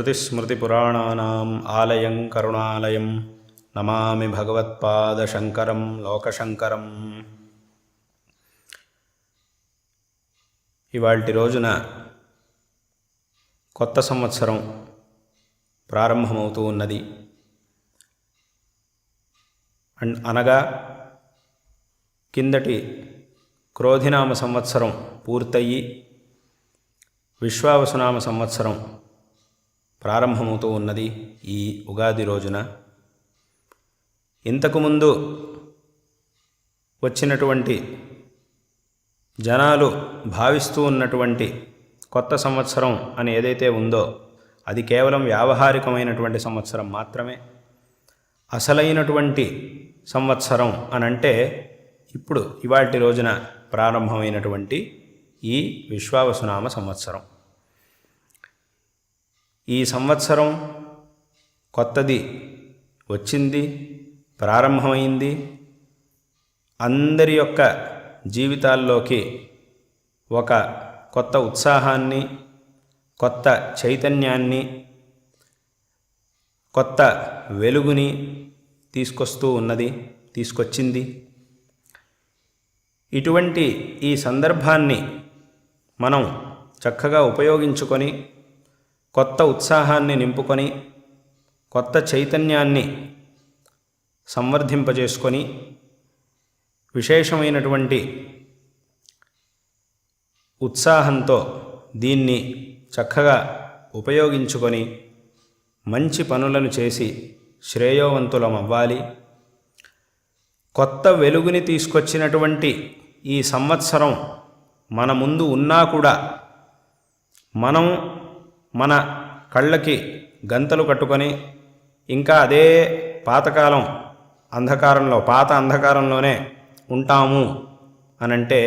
శృతిస్మృతిపురాణానాం ఆలయం కరుణాలయం నమామి భగవత్పాదశంకరం లోకశంకరం ఇవాళ్టి రోజున కొత్త సంవత్సరం ప్రారంభమవుతూ ఉన్నది. అన్- అనగా కిందటి క్రోధినామ సంవత్సరం పూర్తయి విశ్వావసునామ సంవత్సరం ప్రారంభమవుతూ ఉన్నది ఈ ఉగాది రోజున. ఇంతకుముందు వచ్చినటువంటి జనాలు భావిస్తూ ఉన్నటువంటి కొత్త సంవత్సరం అని ఏదైతే ఉందో అది కేవలం వ్యావహారికమైనటువంటి సంవత్సరం మాత్రమే. అసలైనటువంటి సంవత్సరం అని అంటే ఇప్పుడు ఇవాటి రోజున ప్రారంభమైనటువంటి ఈ విశ్వావసునామ సంవత్సరం. ఈ సంవత్సరం కొత్తది వచ్చింది ప్రారంభమైంది. అందరి యొక్క జీవితాల్లోకి ఒక కొత్త ఉత్సాహాన్ని కొత్త చైతన్యాన్ని కొత్త వెలుగుని తీసుకొస్తూ ఉన్నది తీసుకొచ్చింది. ఇటువంటి ఈ సందర్భాన్ని మనం చక్కగా ఉపయోగించుకొని కొత్త ఉత్సాహాన్ని నింపుకొని కొత్త చైతన్యాన్ని సంవర్ధింపజేసుకొని విశేషమైనటువంటి ఉత్సాహంతో దీన్ని చక్కగా ఉపయోగించుకొని మంచి పనులను చేసి శ్రేయోవంతులం అవ్వాలి కొత్త వెలుగుని తీసుకొచ్చినటువంటి ఈ సంవత్సరం మన ముందు ఉన్నా కూడా మనం మన కళ్ళకి గంతలు కట్టుకొని ఇంకా అదే పాతకాలం అంధకారంలో పాత అంధకారంలోనే ఉంటాము అనంటే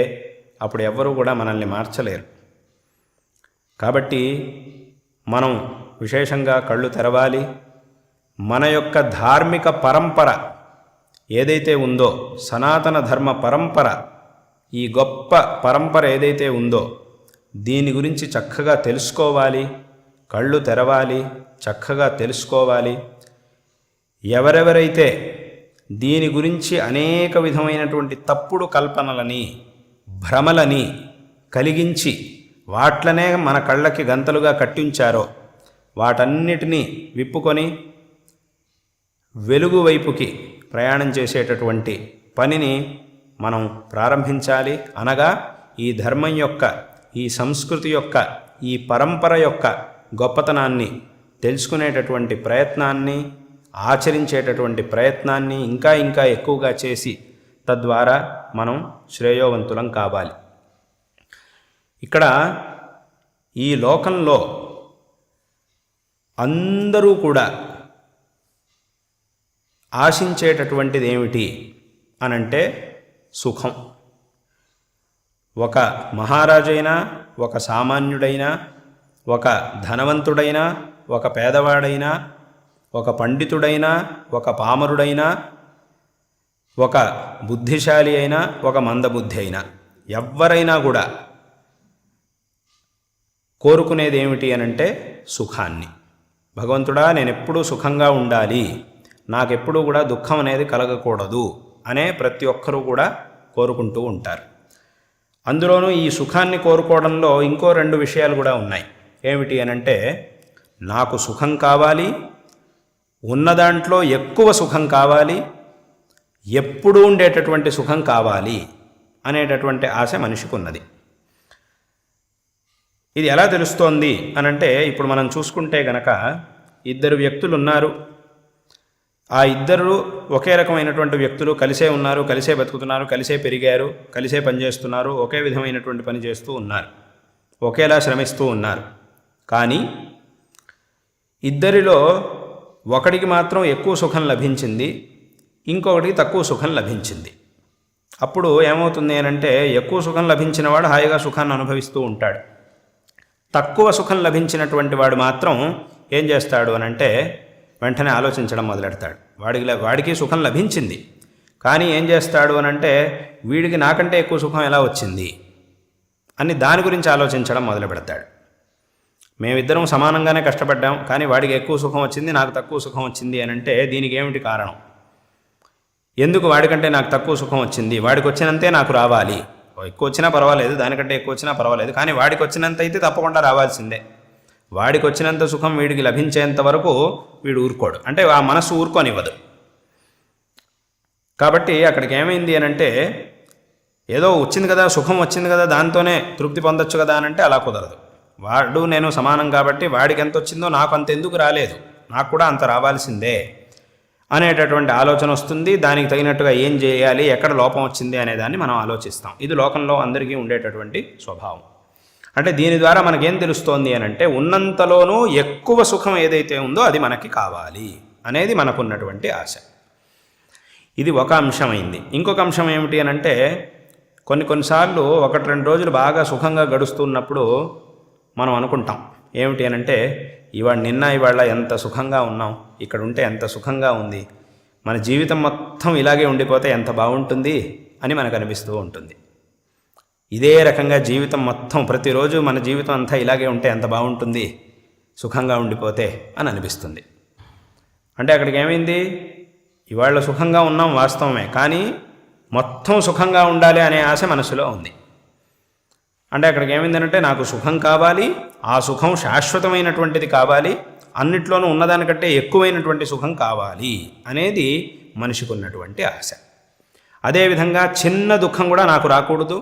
అప్పుడు ఎవ్వరూ కూడా మనల్ని మార్చలేరు. కాబట్టి మనం విశేషంగా కళ్ళు తెరవాలి. మన యొక్క ధార్మిక పరంపర ఏదైతే ఉందో సనాతన ధర్మ పరంపర ఈ గొప్ప పరంపర ఏదైతే ఉందో దీని గురించి చక్కగా తెలుసుకోవాలి. కళ్ళు తెరవాలి చక్కగా తెలుసుకోవాలి. ఎవరెవరైతే దీని గురించి అనేక విధమైనటువంటి తప్పుడు కల్పనలని భ్రమలని కలిగించి వాట్లనే మన కళ్ళకి గంతలుగా కట్టించారో వాటన్నిటినీ విప్పుకొని వెలుగు వైపుకి ప్రయాణం చేసేటటువంటి పనిని మనం ప్రారంభించాలి. అనగా ఈ ధర్మం యొక్క ఈ సంస్కృతి యొక్క ఈ పరంపర యొక్క గొప్పతనాన్ని తెలుసుకునేటటువంటి ప్రయత్నాన్ని ఆచరించేటటువంటి ప్రయత్నాన్ని ఇంకా ఇంకా ఎక్కువగా చేసి తద్వారా మనం శ్రేయోవంతులం కావాలి. ఇక్కడ ఈ లోకంలో అందరూ కూడా ఆశించేటటువంటిది ఏమిటి అనంటే సుఖం. ఒక మహారాజైనా ఒక సామాన్యుడైనా ఒక ధనవంతుడైనా ఒక పేదవాడైనా ఒక పండితుడైనా ఒక పామరుడైనా ఒక బుద్ధిశాలి అయినా ఒక మందబుద్ధి అయినా ఎవ్వరైనా కూడా కోరుకునేది ఏమిటి అనంటే సుఖాన్ని. భగవంతుడా నేను ఎప్పుడూ సుఖంగా ఉండాలి. నాకెప్పుడూ కూడా దుఃఖం అనేది కలగకూడదు అనే ప్రతి ఒక్కరూ కూడా కోరుకుంటూ ఉంటారు. అందులోనూ ఈ సుఖాన్ని కోరుకోవడంలో ఇంకో రెండు విషయాలు కూడా ఉన్నాయి. ఏమిటి అనంటే నాకు సుఖం కావాలి ఉన్న దాంట్లో ఎక్కువ సుఖం కావాలి ఎప్పుడూ ఉండేటటువంటి సుఖం కావాలి అనేటటువంటి ఆశ మనిషికి ఉన్నది ఇది ఎలా తెలుస్తోంది అనంటే ఇప్పుడు మనం చూసుకుంటే గనక ఇద్దరు వ్యక్తులు ఉన్నారు ఆ ఇద్దరు ఒకే రకమైనటువంటి వ్యక్తులు కలిసే ఉన్నారు కలిసే బతుకుతున్నారు కలిసే పెరిగారు కలిసే పనిచేస్తున్నారు ఒకే విధమైనటువంటి పని చేస్తూ ఉన్నారు ఒకేలా శ్రమిస్తూ ఉన్నారు. కానీ ఇద్దరిలో ఒకడికి మాత్రం ఎక్కువ సుఖం లభించింది ఇంకొకటికి తక్కువ సుఖం లభించింది. అప్పుడు ఏమవుతుంది అనంటే ఎక్కువ సుఖం లభించిన వాడు హాయిగా సుఖాన్ని అనుభవిస్తూ ఉంటాడు. తక్కువ సుఖం లభించినటువంటి వాడు మాత్రం ఏం చేస్తాడు అనంటే వెంటనే ఆలోచించడం మొదలెడతాడు. వాడికి వాడికి సుఖం లభించింది కానీ ఏం చేస్తాడు అనంటే వీడికి నాకంటే ఎక్కువ సుఖం ఎలా వచ్చింది? అని దాని గురించి ఆలోచించడం మొదలు పెడతాడు మేమిద్దరం సమానంగానే కష్టపడ్డాం కానీ వాడికి ఎక్కువ సుఖం వచ్చింది నాకు తక్కువ సుఖం వచ్చింది అని అంటే దీనికి ఏమిటి కారణం? ఎందుకు వాడికంటే నాకు తక్కువ సుఖం వచ్చింది? వాడికి వచ్చినంతే నాకు రావాలి. ఎక్కువ వచ్చినా పర్వాలేదు దానికంటే ఎక్కువ వచ్చినా పర్వాలేదు కానీ వాడికి వచ్చినంత అయితే తప్పకుండా రావాల్సిందే. వాడికి వచ్చినంత సుఖం వీడికి లభించేంత వరకు వీడు ఊరుకోడు. అంటే ఆ మనస్సు ఊరుకోనివ్వదు. కాబట్టి అక్కడికి ఏమైంది అని అంటే ఏదో వచ్చింది కదా సుఖం వచ్చింది కదా దాంతోనే తృప్తి పొందొచ్చు కదా అని అంటే అలా కుదరదు. వాడు నేను సమానం కాబట్టి వాడికి ఎంత వచ్చిందో నాకు అంత ఎందుకు రాలేదు. నాకు కూడా అంత రావాల్సిందే అనేటటువంటి ఆలోచన వస్తుంది. దానికి తగినట్టుగా ఏం చేయాలి ఎక్కడ లోపం వచ్చింది అనేదాన్ని మనం ఆలోచిస్తాం. ఇది లోకంలో అందరికీ ఉండేటటువంటి స్వభావం. అంటే దీని ద్వారా మనకేం తెలుస్తోంది అని అంటే ఉన్నంతలోనూ ఎక్కువ సుఖం ఏదైతే ఉందో అది మనకి కావాలి అనేది మనకున్నటువంటి ఆశ. ఇది ఒక అంశమైంది. ఇంకొక అంశం ఏమిటి అని అంటే కొన్ని కొన్నిసార్లు ఒకటి రెండు రోజులు బాగా సుఖంగా గడుస్తున్నప్పుడు మనం అనుకుంటాం. ఏమిటి అని అంటే ఇవాళ నిన్న ఇవాళ ఎంత సుఖంగా ఉన్నాం ఇక్కడ ఉంటే ఎంత సుఖంగా ఉంది మన జీవితం మొత్తం ఇలాగే ఉండిపోతే ఎంత బాగుంటుంది అని మనకు అనిపిస్తూ ఉంటుంది. ఇదే రకంగా జీవితం మొత్తం ప్రతిరోజు మన జీవితం అంతా ఇలాగే ఉంటే ఎంత బాగుంటుంది సుఖంగా ఉండిపోతే అని అనిపిస్తుంది. అంటే అక్కడికి ఏమైంది? ఇవాళ సుఖంగా ఉన్నాం వాస్తవమే కానీ మొత్తం సుఖంగా ఉండాలి అనే ఆశ మనసులో ఉంది. అంటే అక్కడికి ఏమైందంటే నాకు సుఖం కావాలి ఆ సుఖం శాశ్వతమైనటువంటిది కావాలి అన్నిట్లోనూ ఉన్నదానికంటే ఎక్కువైనటువంటి సుఖం కావాలి అనేది మనిషికి ఉన్నటువంటి ఆశ అదేవిధంగా చిన్న దుఃఖం కూడా నాకు రాకూడదు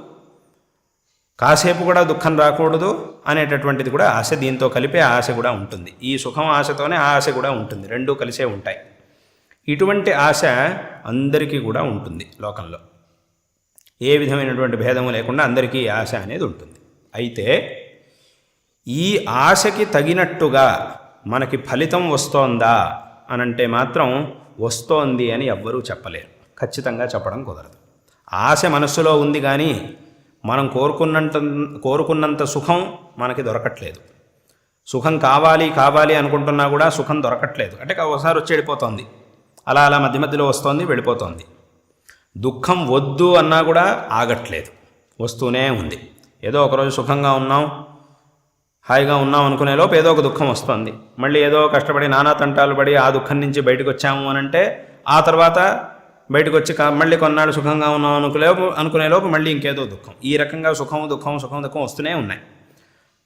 కాసేపు కూడా దుఃఖం రాకూడదు అనేటటువంటిది కూడా ఆశ దీంతో కలిపే ఆశ కూడా ఉంటుంది. ఈ సుఖం ఆశతోనే ఆ ఆశ కూడా ఉంటుంది రెండూ కలిసే ఉంటాయి. ఇటువంటి ఆశ అందరికీ కూడా ఉంటుంది లోకంలో. ఏ విధమైనటువంటి భేదము లేకుండా అందరికీ ఈ ఆశ అనేది ఉంటుంది. అయితే ఈ ఆశకి తగినట్టుగా మనకి ఫలితం వస్తోందా అనంటే మాత్రం వస్తోంది అని ఎవ్వరూ చెప్పలేరు. ఖచ్చితంగా చెప్పడం కుదరదు. ఆశ మనస్సులో ఉంది కానీ మనం కోరుకున్నంత కోరుకున్నంత సుఖం మనకి దొరకట్లేదు. సుఖం కావాలి కావాలి అనుకుంటున్నా కూడా సుఖం దొరకట్లేదు. అంటే ఒకసారి వచ్చి వెళ్ళిపోతుంది. అలా అలా మధ్య మధ్యలో వస్తోంది వెళ్ళిపోతుంది. దుఃఖం వద్దు అన్నా కూడా ఆగట్లేదు. వస్తూనే ఉంది. ఏదో ఒకరోజు సుఖంగా ఉన్నాం హాయిగా ఉన్నాం అనుకునే లోపు ఏదో ఒక దుఃఖం వస్తుంది. మళ్ళీ ఏదో కష్టపడి నానా తంటాలు పడి ఆ దుఃఖం నుంచి బయటకు వచ్చాము అని అంటే ఆ తర్వాత బయటకు వచ్చి కా- మళ్ళీ కొన్నాళ్ళు సుఖంగా ఉన్నాం అనుకునేలోపు అనుకునే లోపు మళ్ళీ ఇంకేదో దుఃఖం. ఈ రకంగా సుఖం దుఃఖం సుఖం దుఃఖం వస్తూనే ఉన్నాయి.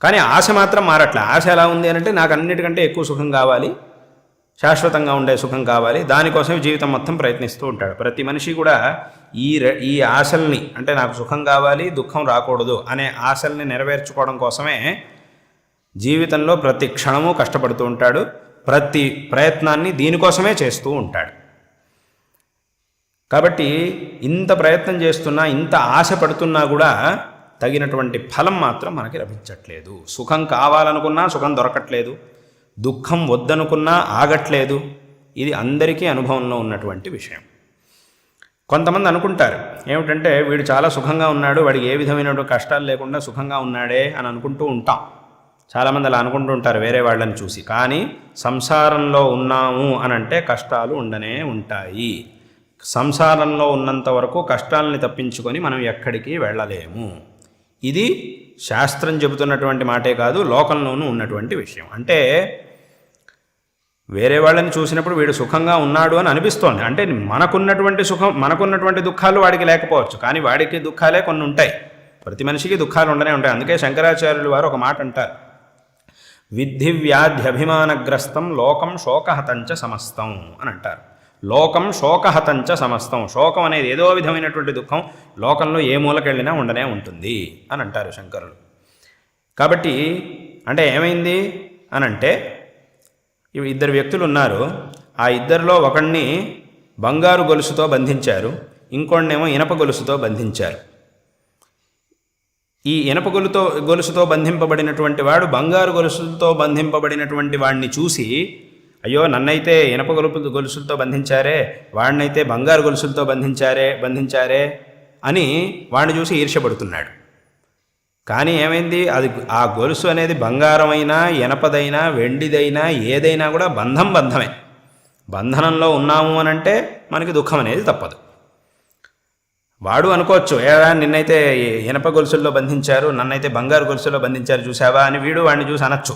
కానీ ఆశ మాత్రం మారట్లే. ఆశ ఎలా ఉంది అని అంటే నాకు అన్నిటికంటే ఎక్కువ సుఖం కావాలి. శాశ్వతంగా ఉండే సుఖం కావాలి. దానికోసం జీవితం మొత్తం ప్రయత్నిస్తూ ఉంటాడు. ప్రతి మనిషి కూడా ఈ ఈ ఆశల్ని అంటే నాకు సుఖం కావాలి దుఃఖం రాకూడదు అనే ఆశల్ని నెరవేర్చుకోవడం కోసమే జీవితంలో ప్రతి క్షణము కష్టపడుతూ ఉంటాడు. ప్రతి ప్రయత్నాన్ని దీనికోసమే చేస్తూ ఉంటాడు. కాబట్టి ఇంత ప్రయత్నం చేస్తున్నా ఇంత ఆశ పడుతున్నా కూడా తగినటువంటి ఫలం మాత్రం మనకి లభించట్లేదు. సుఖం కావాలనుకున్నా సుఖం దొరకట్లేదు. దుఃఖం వద్దనుకున్నా ఆగట్లేదు. ఇది అందరికీ అనుభవంలో ఉన్నటువంటి విషయం. కొంతమంది అనుకుంటారు ఏమిటంటే వీడు చాలా సుఖంగా ఉన్నాడు వాడికి ఏ విధమైన కష్టాలు లేకుండా సుఖంగా ఉన్నాడే అని అనుకుంటూ ఉంటాం. చాలామంది అలా అనుకుంటూ ఉంటారు వేరే వాళ్ళని చూసి. కానీ సంసారంలో ఉన్నాము అని అంటే కష్టాలు ఉండనే ఉంటాయి. సంసారంలో ఉన్నంత వరకు కష్టాలని తప్పించుకొని మనం ఎక్కడికి వెళ్ళలేము. ఇది శాస్త్రం చెబుతున్నటువంటి మాటే కాదు లోకంలోనూ ఉన్నటువంటి విషయం. అంటే వేరే వాళ్ళని చూసినప్పుడు వీడు సుఖంగా ఉన్నాడు అని అనిపిస్తోంది. అంటే మనకున్నటువంటి సుఖం మనకున్నటువంటి దుఃఖాలు వాడికి లేకపోవచ్చు. కానీ వాడికి దుఃఖాలే కొన్ని ఉంటాయి. ప్రతి మనిషికి దుఃఖాలు ఉండనే ఉంటాయి. అందుకే శంకరాచార్యులు వారు ఒక మాట అంటారు. విద్ధి వ్యాధ్యభిమానగ్రస్తం లోకం శోకహతంచ సమస్తం అని అంటారు. లోకం శోకహతంచ సమస్తం. శోకం అనేది ఏదో విధమైనటువంటి దుఃఖం. లోకంలో ఏ మూలకెళ్ళినా ఉండనే ఉంటుంది అని అంటారు శంకరులు. కాబట్టి అంటే ఏమైంది? అని అంటే ఇద్దరు వ్యక్తులు ఉన్నారు. ఆ ఇద్దరిలో ఒకడిని బంగారు గొలుసుతో బంధించారు. ఇంకోడినేమో ఇనప గొలుసుతో బంధించారు. ఈ ఇనప గొలుతో గొలుసుతో బంధింపబడినటువంటి వాడు బంగారు గొలుసులతో బంధింపబడినటువంటి వాడిని చూసి అయ్యో నన్నైతే ఇనప గొలుపు గొలుసులతో బంధించారే వాడినైతే బంగారు గొలుసులతో బంధించారే బంధించారే అని వాడిని చూసి ఈర్ష్యపడుతున్నాడు. కానీ ఏమైంది? అది ఆ గొలుసు అనేది బంగారమైనా ఎనపదైనా వెండిదైనా ఏదైనా కూడా బంధం బంధమే. బంధనంలో ఉన్నాము అని అంటే మనకి దుఃఖం అనేది తప్పదు. వాడు అనుకోవచ్చు ఏరా నిన్నైతే ఇనప గొలుసుల్లో బంధించారు నన్నైతే బంగారు గొలుసుల్లో బంధించారు చూసావా? అని వీడు వాడిని చూసి అనొచ్చు.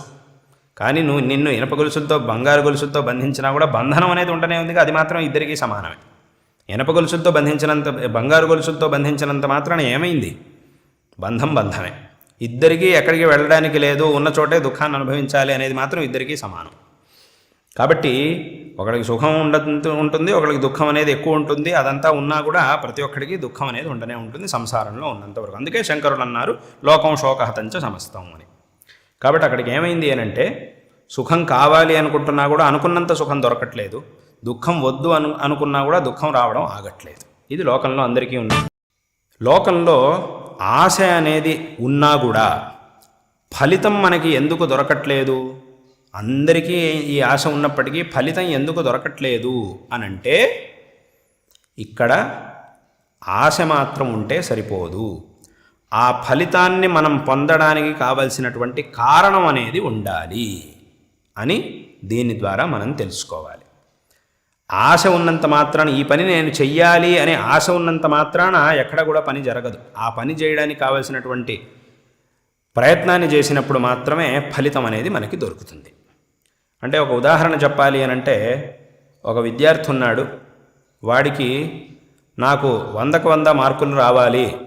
కానీ నువ్వు నిన్ను ఇనప గొలుసులతో బంగారు గొలుసులతో బంధించినా కూడా బంధనం అనేది ఉంటూనే ఉంది అది మాత్రం ఇద్దరికీ సమానమే. ఇనప గొలుసులతో బంధించినంత బంగారు గొలుసులతో బంధించినంత మాత్రాన ఏమైంది? బంధం బంధమే. ఇద్దరికీ ఎక్కడికి వెళ్ళడానికి లేదు ఉన్న చోటే దుఃఖాన్ని అనుభవించాలి అనేది మాత్రం ఇద్దరికీ సమానం. కాబట్టి ఒకడికి సుఖం ఉండదు ఉంటుంది ఒకడికి దుఃఖం అనేది ఎక్కువ ఉంటుంది అదంతా ఉన్నా కూడా ప్రతి ఒక్కడికి దుఃఖం అనేది ఉండనే ఉంటుంది సంసారంలో ఉన్నంతవరకు అందుకే శంకరుడు అన్నారు లోకం శోకహతంచ సమస్తం అని. కాబట్టి అక్కడికి ఏమైంది అనంటే సుఖం కావాలి అనుకుంటున్నా కూడా అనుకున్నంత సుఖం దొరకట్లేదు. దుఃఖం వద్దు అను అనుకున్నా కూడా దుఃఖం రావడం ఆగట్లేదు. ఇది లోకంలో అందరికీ ఉంది. లోకంలో ఆశ అనేది ఉన్నా కూడా ఫలితం మనకి ఎందుకు దొరకట్లేదు? అందరికీ ఈ ఆశ ఉన్నప్పటికీ ఫలితం ఎందుకు దొరకట్లేదు అని అంటే ఇక్కడ ఆశ మాత్రం ఉంటే సరిపోదు. ఆ ఫలితాన్ని మనం పొందడానికి కావలసినటువంటి కారణం అనేది ఉండాలి అని దీని ద్వారా మనం తెలుసుకోవాలి. ఆశ ఉన్నంత మాత్రాన ఈ పని నేను చెయ్యాలి అనే ఆశ ఉన్నంత మాత్రాన ఎక్కడ కూడా పని జరగదు. ఆ పని చేయడానికి కావలసినటువంటి ప్రయత్నాన్ని చేసినప్పుడు మాత్రమే ఫలితం అనేది మనకి దొరుకుతుంది. అంటే ఒక ఉదాహరణ చెప్పాలి అని అంటే ఒక విద్యార్థి ఉన్నాడు వాడికి నాకు వందకు వంద మార్కులు రావాలి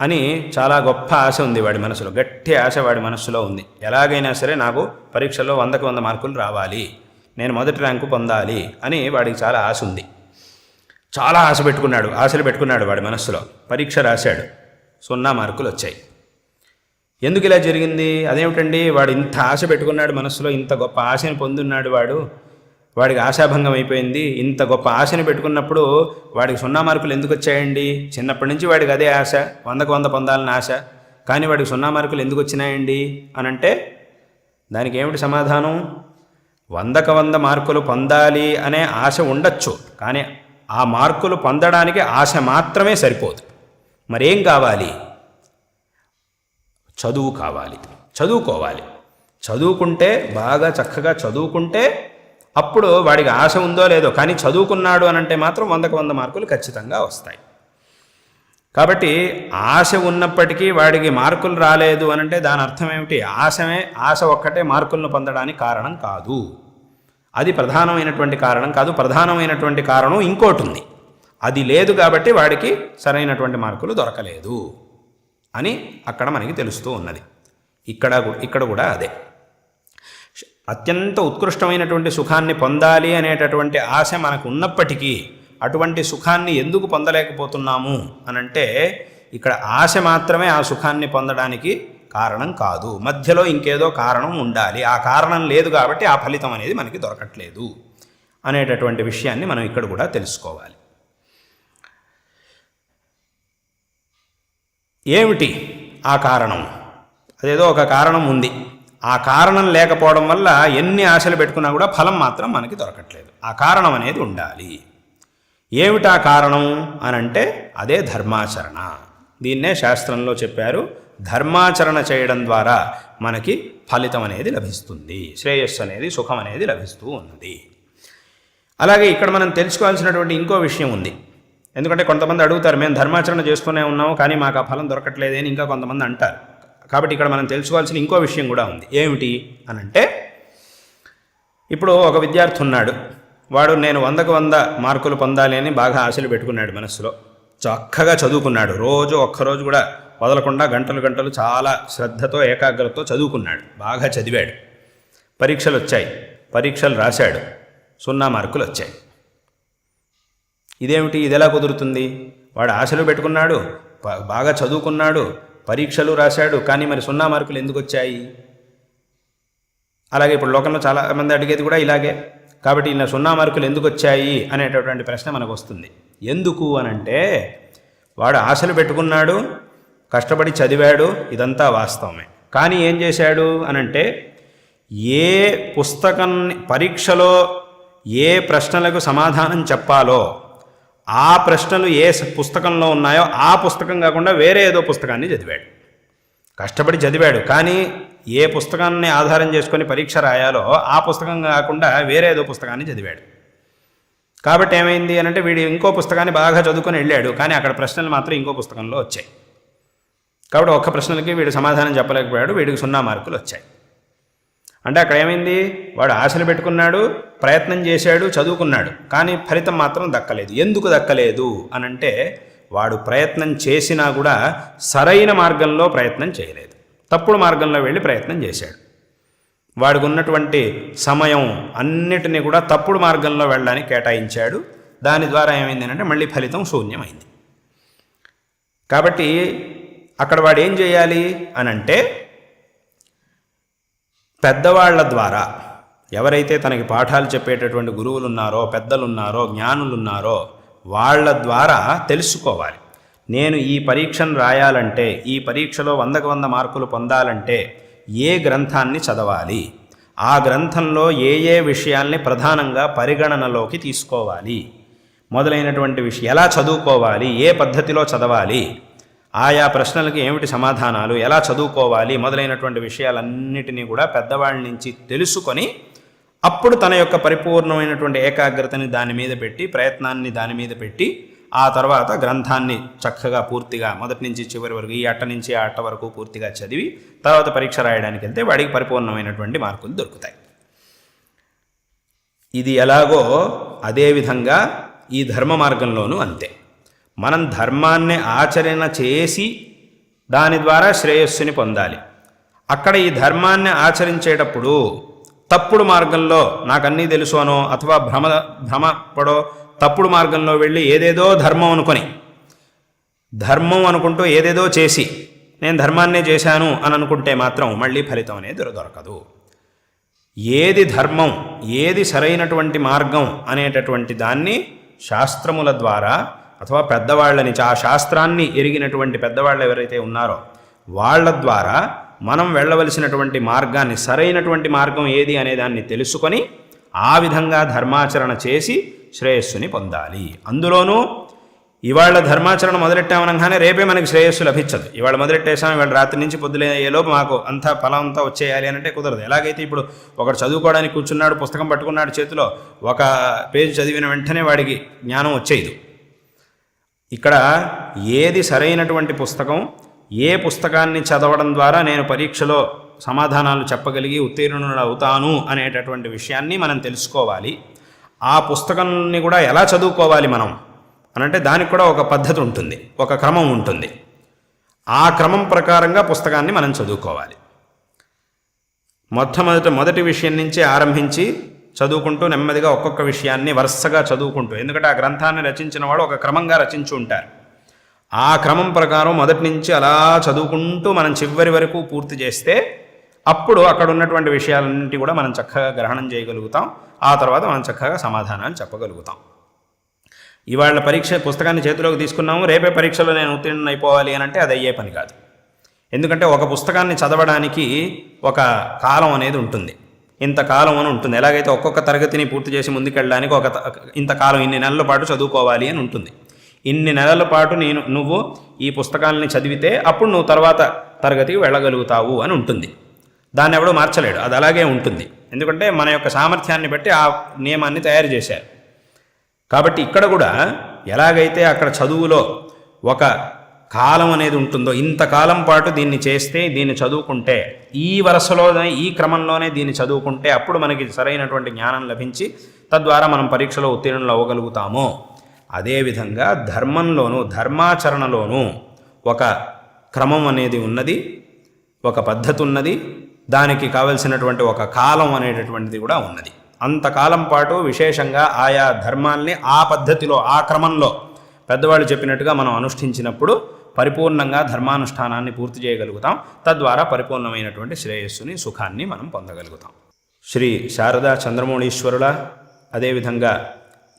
అని చాలా గొప్ప ఆశ ఉంది వాడి మనసులో గట్టి ఆశ వాడి మనసులో ఉంది. ఎలాగైనా సరే నాకు పరీక్షలో వందకు వంద మార్కులు రావాలి. నేను మొదటి ర్యాంకు పొందాలి అని వాడికి చాలా ఆశ ఉంది. చాలా ఆశ పెట్టుకున్నాడు ఆశలు పెట్టుకున్నాడు వాడి మనస్సులో. పరీక్ష రాశాడు. సున్నా మార్కులు వచ్చాయి. ఎందుకు ఇలా జరిగింది? అదేమిటండి? వాడు ఇంత ఆశ పెట్టుకున్నాడు మనస్సులో ఇంత గొప్ప ఆశని పొందున్నాడు వాడు. వాడికి ఆశాభంగం అయిపోయింది. ఇంత గొప్ప ఆశని పెట్టుకున్నప్పుడు వాడికి సున్నా మార్కులు ఎందుకు వచ్చాయండి? చిన్నప్పటి నుంచి వాడికి అదే ఆశ. వందకు వంద పొందాలని ఆశ. కానీ వాడికి సున్నా మార్కులు ఎందుకు వచ్చినాయండి? అని అంటే దానికి ఏమిటి సమాధానం? వందకు వంద మార్కులు పొందాలి అనే ఆశ ఉండొచ్చు కానీ ఆ మార్కులు పొందడానికి ఆశ మాత్రమే సరిపోదు. మరేం కావాలి? చదువు కావాలి. చదువుకోవాలి. చదువుకుంటే బాగా చక్కగా చదువుకుంటే అప్పుడు వాడికి ఆశ ఉందో లేదో కానీ చదువుకున్నాడు అని అంటే మాత్రం వందకు వంద మార్కులు ఖచ్చితంగా వస్తాయి. కాబట్టి ఆశ ఉన్నప్పటికీ వాడికి మార్కులు రాలేదు అని అంటే దాని అర్థం ఏమిటి? ఆశమే ఆశ ఒక్కటే మార్కులను పొందడానికి కారణం కాదు. అది ప్రధానమైనటువంటి కారణం కాదు. ప్రధానమైనటువంటి కారణం ఇంకోటి ఉంది. అది లేదు కాబట్టి వాడికి సరైనటువంటి మార్కులు దొరకలేదు అని అక్కడ మనకి తెలుస్తూ ఉన్నది. ఇక్కడ ఇక్కడ కూడా అదే. అత్యంత ఉత్కృష్టమైనటువంటి సుఖాన్ని పొందాలి అనేటటువంటి ఆశ మనకు ఉన్నప్పటికీ అటువంటి సుఖాన్ని ఎందుకు పొందలేకపోతున్నాము అనంటే ఇక్కడ ఆశ మాత్రమే ఆ సుఖాన్ని పొందడానికి కారణం కాదు. మధ్యలో ఇంకేదో కారణం ఉండాలి. ఆ కారణం లేదు కాబట్టి ఆ ఫలితం అనేది మనకి దొరకట్లేదు అనేటటువంటి విషయాన్ని మనం ఇక్కడ కూడా తెలుసుకోవాలి. ఏమిటి ఆ కారణం? అదేదో ఒక కారణం ఉంది. ఆ కారణం లేకపోవడం వల్ల ఎన్ని ఆశలు పెట్టుకున్నా కూడా ఫలం మాత్రం మనకి దొరకట్లేదు. ఆ కారణం అనేది ఉండాలి. ఏమిటా కారణం అని అంటే అదే ధర్మాచరణ. దీన్నే శాస్త్రంలో చెప్పారు. ధర్మాచరణ చేయడం ద్వారా మనకి ఫలితం అనేది లభిస్తుంది. శ్రేయస్సు అనేది సుఖం అనేది లభిస్తూ ఉన్నది. అలాగే ఇక్కడ మనం తెలుసుకోవాల్సినటువంటి ఇంకో విషయం ఉంది. ఎందుకంటే కొంతమంది అడుగుతారు మేము ధర్మాచరణ చేస్తూనే ఉన్నాము కానీ మాకు ఆ ఫలం దొరకట్లేదే అని ఇంకా కొంతమంది అంటారు. కాబట్టి ఇక్కడ మనం తెలుసుకోవాల్సిన ఇంకో విషయం కూడా ఉంది. ఏమిటి అనంటే ఇప్పుడు ఒక విద్యార్థి ఉన్నాడు. వాడు నేను వందకు వంద మార్కులు పొందాలి అని బాగా ఆశలు పెట్టుకున్నాడు మనస్సులో. చక్కగా చదువుకున్నాడు. రోజు ఒక్కరోజు కూడా వదలకుండా గంటలు గంటలు చాలా శ్రద్ధతో ఏకాగ్రతతో చదువుకున్నాడు. బాగా చదివాడు. పరీక్షలు వచ్చాయి. పరీక్షలు రాశాడు. సున్నా మార్కులు వచ్చాయి. ఇదేమిటి? ఇది ఎలా కుదురుతుంది? వాడు ఆశలు పెట్టుకున్నాడు. బాగా చదువుకున్నాడు. పరీక్షలు రాశాడు. కానీ మరి సున్నా మార్కులు ఎందుకు వచ్చాయి? అలాగే ఇప్పుడు లోకంలో చాలా మంది అడిగేది కూడా ఇలాగే. కాబట్టి ఇలా సున్నా మార్కులు ఎందుకు వచ్చాయి అనేటటువంటి ప్రశ్న మనకు వస్తుంది ఎందుకు అనంటే వాడు ఆశలు పెట్టుకున్నాడు కష్టపడి చదివాడు ఇదంతా వాస్తవమే. కానీ ఏం చేశాడు అనంటే ఏ పుస్తకం పరీక్షలో ఏ ప్రశ్నలకు సమాధానం చెప్పాలో ఆ ప్రశ్నలు ఏ పుస్తకంలో ఉన్నాయో ఆ పుస్తకం కాకుండా వేరే ఏదో పుస్తకాన్ని చదివాడు. కష్టపడి చదివాడు. కానీ ఏ పుస్తకాన్ని ఆధారం చేసుకొని పరీక్ష రాయాలో ఆ పుస్తకం కాకుండా వేరే ఏదో పుస్తకాన్ని చదివాడు. కాబట్టి ఏమైంది అని అంటే వీడు ఇంకో పుస్తకాన్ని బాగా చదువుకొని వెళ్ళాడు కానీ అక్కడ ప్రశ్నలు మాత్రం ఇంకో పుస్తకంలో వచ్చాయి. కాబట్టి ఒక్క ప్రశ్నలకి వీడు సమాధానం చెప్పలేకపోయాడు వీడికి సున్నా మార్కులు వచ్చాయి. అంటే అక్కడ ఏమైంది? వాడు ఆశలు పెట్టుకున్నాడు ప్రయత్నం చేశాడు చదువుకున్నాడు కానీ ఫలితం మాత్రం దక్కలేదు. ఎందుకు దక్కలేదు అనంటే వాడు ప్రయత్నం చేసినా కూడా సరైన మార్గంలో ప్రయత్నం చేయలేదు. తప్పుడు మార్గంలో వెళ్ళి ప్రయత్నం చేశాడు. వాడికి ఉన్నటువంటి సమయం అన్నిటినీ కూడా తప్పుడు మార్గంలో వెళ్ళడానికి కేటాయించాడు. దాని ద్వారా ఏమైంది అంటే మళ్ళీ ఫలితం శూన్యమైంది. కాబట్టి అక్కడ వాడు ఏం చేయాలి అని అంటే పెద్దవాళ్ళ ద్వారా ఎవరైతే తనకి పాఠాలు చెప్పేటటువంటి గురువులు ఉన్నారో పెద్దలున్నారో జ్ఞానులున్నారో జ్ఞానులు ఉన్నారో వాళ్ళ ద్వారా తెలుసుకోవాలి. నేను ఈ పరీక్షను రాయాలంటే ఈ పరీక్షలో వందకు వంద మార్కులు పొందాలంటే ఏ గ్రంథాన్ని చదవాలి? ఆ గ్రంథంలో ఏ ఏ విషయాల్ని ప్రధానంగా పరిగణనలోకి తీసుకోవాలి? మొదలైనటువంటి విషయం ఎలా చదువుకోవాలి? ఏ పద్ధతిలో చదవాలి? ఆయా ప్రశ్నలకి ఏమిటి సమాధానాలు? ఎలా చదువుకోవాలి? మొదలైనటువంటి విషయాలన్నిటినీ కూడా పెద్దవాళ్ళ నుంచి తెలుసుకొని అప్పుడు తన యొక్క పరిపూర్ణమైనటువంటి ఏకాగ్రతని దాని మీద పెట్టి ప్రయత్నాన్ని దాని మీద పెట్టి ఆ తర్వాత గ్రంథాన్ని చక్కగా పూర్తిగా మొదటి నుంచి చివరి వరకు ఈ అట్ట నుంచి ఆ అట్ట వరకు పూర్తిగా చదివి తర్వాత పరీక్ష రాయడానికి వెళ్తే వాడికి పరిపూర్ణమైనటువంటి మార్కులు దొరుకుతాయి. ఇది ఎలాగో అదేవిధంగా ఈ ధర్మ మార్గంలోనూ అంతే. మనం ధర్మాన్ని ఆచరణ చేసి దాని ద్వారా శ్రేయస్సుని పొందాలి. అక్కడ ఈ ధర్మాన్ని ఆచరించేటప్పుడు తప్పుడు మార్గంలో నాకు అన్నీ తెలుసు అనో అథవా భ్రమ భ్రమపడో తప్పుడు మార్గంలో వెళ్ళి ఏదేదో ధర్మం అనుకొని ధర్మం అనుకుంటూ ఏదేదో చేసి నేను ధర్మాన్నే చేశాను అని అనుకుంటే మాత్రం మళ్ళీ ఫలితం అనేది దొరకదు. ఏది ధర్మం ఏది సరైనటువంటి మార్గం అనేటటువంటి దాన్ని శాస్త్రముల ద్వారా అథవా పెద్దవాళ్ళని ఆ శాస్త్రాన్ని ఎరిగినటువంటి పెద్దవాళ్ళు ఎవరైతే ఉన్నారో వాళ్ళ ద్వారా మనం వెళ్ళవలసినటువంటి మార్గాన్ని సరైనటువంటి మార్గం ఏది అనే దాన్ని తెలుసుకొని ఆ విధంగా ధర్మాచరణ చేసి శ్రేయస్సుని పొందాలి. అందులోనూ ఇవాళ ధర్మాచరణ మొదలెట్టామనగానే రేపే మనకి శ్రేయస్సు లభించదు. ఇవాళ మొదలెట్టేసాం ఇవాళ రాత్రి నుంచి పొద్దులే లోపు మాకు అంతా ఫలం అంతా వచ్చేయాలి అని అంటే కుదరదు. ఎలాగైతే ఇప్పుడు ఒకడు చదువుకోవడానికి కూర్చున్నాడు పుస్తకం పట్టుకున్నాడు చేతిలో ఒక పేజీ చదివిన వెంటనే వాడికి జ్ఞానం వచ్చేది ఇక్కడ ఏది సరైనటువంటి పుస్తకం ఏ పుస్తకాన్ని చదవడం ద్వారా నేను పరీక్షలో సమాధానాలు చెప్పగలిగి ఉత్తీర్ణుడు అవుతాను అనేటటువంటి విషయాన్ని మనం తెలుసుకోవాలి. ఆ పుస్తకాన్ని కూడా ఎలా చదువుకోవాలి మనం? అనంటే దానికి కూడా ఒక పద్ధతి ఉంటుంది ఒక క్రమం ఉంటుంది. ఆ క్రమం ప్రకారంగా పుస్తకాన్ని మనం చదువుకోవాలి. మొట్టమొదటి మొదటి విషయం నుంచి ఆరంభించి చదువుకుంటూ నెమ్మదిగా ఒక్కొక్క విషయాన్ని వరుసగా చదువుకుంటూ ఎందుకంటే ఆ గ్రంథాన్ని రచించిన వాడు ఒక క్రమంగా రచించి ఉంటారు. ఆ క్రమం ప్రకారం మొదటి నుంచి అలా చదువుకుంటూ మనం చివరి వరకు పూర్తి చేస్తే అప్పుడు అక్కడ ఉన్నటువంటి విషయాలన్నింటి కూడా మనం చక్కగా గ్రహణం చేయగలుగుతాం. ఆ తర్వాత మనం చక్కగా సమాధానాలు చెప్పగలుగుతాం. ఇవాళ పరీక్ష పుస్తకాన్ని చేతిలోకి తీసుకున్నాము. రేపే పరీక్షలో నేను ఉత్తీర్ణ అయిపోవాలి అని అంటే అది అయ్యే పని కాదు. ఎందుకంటే ఒక పుస్తకాన్ని చదవడానికి ఒక కాలం అనేది ఉంటుంది. ఇంతకాలం అని ఉంటుంది. ఎలాగైతే ఒక్కొక్క తరగతిని పూర్తి చేసి ముందుకెళ్ళడానికి ఒక ఇంతకాలం ఇన్ని నెలల పాటు చదువుకోవాలి అని ఉంటుంది. ఇన్ని నెలల పాటు నేను నువ్వు ఈ పుస్తకాలని చదివితే అప్పుడు నువ్వు తర్వాత తరగతికి వెళ్ళగలుగుతావు అని ఉంటుంది. దాన్ని ఎవడో మార్చలేడు. అది అలాగే ఉంటుంది. ఎందుకంటే మన యొక్క సామర్థ్యాన్ని బట్టి ఆ నియమాన్ని తయారు చేశారు. కాబట్టి ఇక్కడ కూడా ఎలాగైతే అక్కడ చదువులో ఒక కాలం అనేది ఉంటుందో ఇంతకాలం పాటు దీన్ని చేస్తే దీన్ని చదువుకుంటే ఈ వరుసలోనే ఈ క్రమంలోనే దీన్ని చదువుకుంటే అప్పుడు మనకి సరైనటువంటి జ్ఞానం లభించి తద్వారా మనం పరీక్షలో ఉత్తీర్ణులు అవ్వగలుగుతాము. అదేవిధంగా ధర్మంలోనూ ధర్మాచరణలోనూ ఒక క్రమం అనేది ఉన్నది ఒక పద్ధతి ఉన్నది దానికి కావలసినటువంటి ఒక కాలం అనేటటువంటిది కూడా ఉన్నది. అంతకాలం పాటు విశేషంగా ఆయా ధర్మాల్ని ఆ పద్ధతిలో ఆ క్రమంలో పెద్దవాళ్ళు చెప్పినట్టుగా మనం అనుష్ఠించినప్పుడు పరిపూర్ణంగా ధర్మానుష్ఠానాన్ని పూర్తి చేయగలుగుతాం. తద్వారా పరిపూర్ణమైనటువంటి శ్రేయస్సుని సుఖాన్ని మనం పొందగలుగుతాం. శ్రీ శారదా చంద్రమౌళీశ్వరుల అదేవిధంగా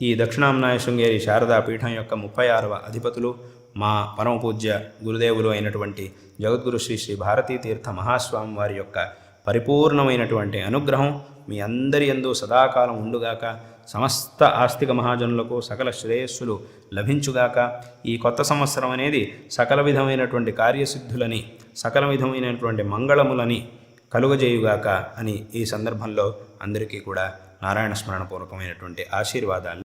ఈ దక్షిణామ్నాయ శృంగేరి శారదా పీఠం యొక్క ముప్పై ఆరవ అధిపతులు మా పరమ పూజ్య గురుదేవులు అయినటువంటి జగద్గురు శ్రీ శ్రీ భారతీ తీర్థ మహాస్వామి వారి యొక్క పరిపూర్ణమైనటువంటి అనుగ్రహం మీ అందరి ఎందు సదాకాలం ఉండుగాక. సమస్త ఆస్తిక మహాజనులకు సకల శ్రేయస్సులు లభించుగాక. ఈ కొత్త సంవత్సరం అనేది సకల విధమైనటువంటి కార్యసిద్ధులని సకల విధమైనటువంటి మంగళములని కలుగజేయుగాక అని ఈ సందర్భంలో అందరికీ కూడా నారాయణ స్మరణపూర్వకమైనటువంటి ఆశీర్వాదాలు.